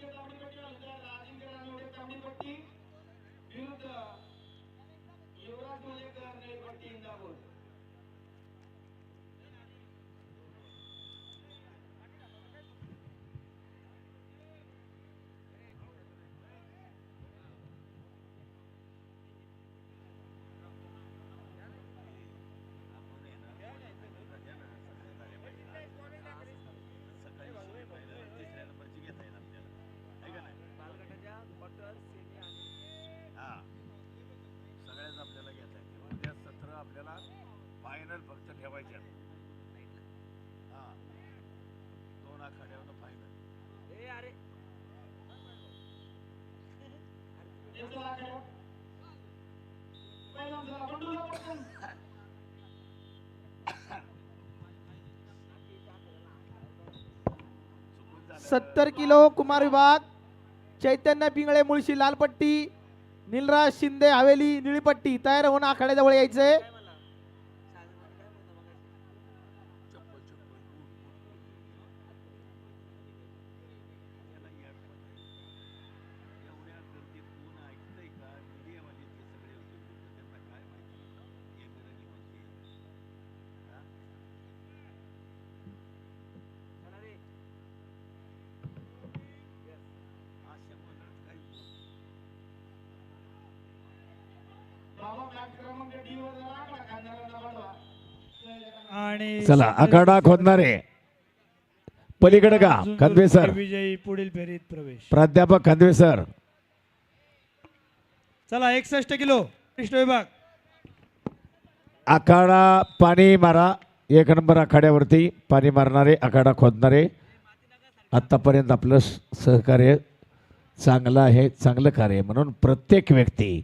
अजिंक्य तांबडीपट्टी सत्तर किलो कुमार विभाग चैतन्य पिंगळे मुळशी लालपट्टी निलराज शिंदे हवेली निळीपट्टी तयार होऊन आखाड्याजवळ यायचंय चला आखाडा खोदणारे. पलीकडे का? खंदवे सर विजयी पुढील फेरीत प्रवेश. प्राध्यापक खंदवे सर चला एकसष्ट किलो. कृष्ण विभाग. आखाडा पाणी मारा. एक नंबर आखाड्यावरती पाणी मारणारे आखाडा खोदणारे. आत्तापर्यंत आपलं सहकार्य चांगलं आहे चांगलं कार्य. म्हणून प्रत्येक व्यक्ती